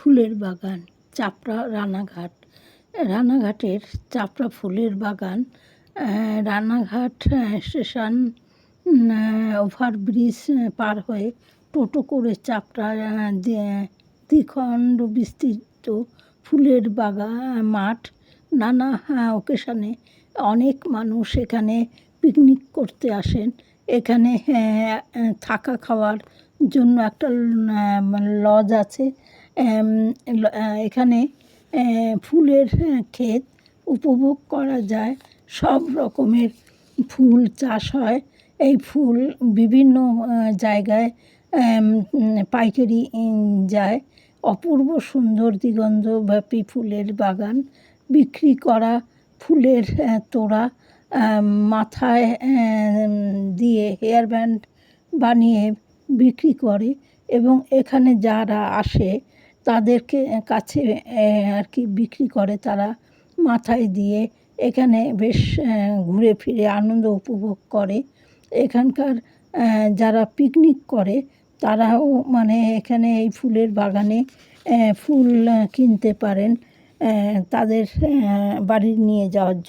ফুলের বাগান, চাপড়া রানাঘাট। রানাঘাটের চাপড়া ফুলের বাগান রানাঘাট স্টেশন ওভারব্রিজ পার হয়ে টোটো করে চাপড়া দ্বিখণ্ড বিস্তৃত ফুলের বাগান মাঠ। নানা অকেশনে অনেক মানুষ এখানে পিকনিক করতে আসেন। এখানে থাকা খাওয়ার জন্য একটা লজ আছে। এখানে ফুলের ক্ষেত উপভোগ করা যায়। সব রকমের ফুল চাষ হয়। এই ফুল বিভিন্ন জায়গায় পাইকারি যায়। অপূর্ব সুন্দর দিগন্ধব্যাপী ফুলের বাগান বিক্রি করা ফুলের তোড়া মাথায় দিয়ে হেয়ার ব্যান্ড বানিয়ে বিক্রি করে এবং এখানে যারা আসে তাদেরকে কাছে আর কি বিক্রি করে তারা মাথায় দিয়ে এখানে বেশ ঘুরে ফিরে আনন্দ উপভোগ করে। এখানকার যারা পিকনিক করে তারাও মানে এখানে এই ফুলের বাগানে ফুল কিনতে পারেন তাদের বাড়ি নিয়ে যাওয়ার জন্য।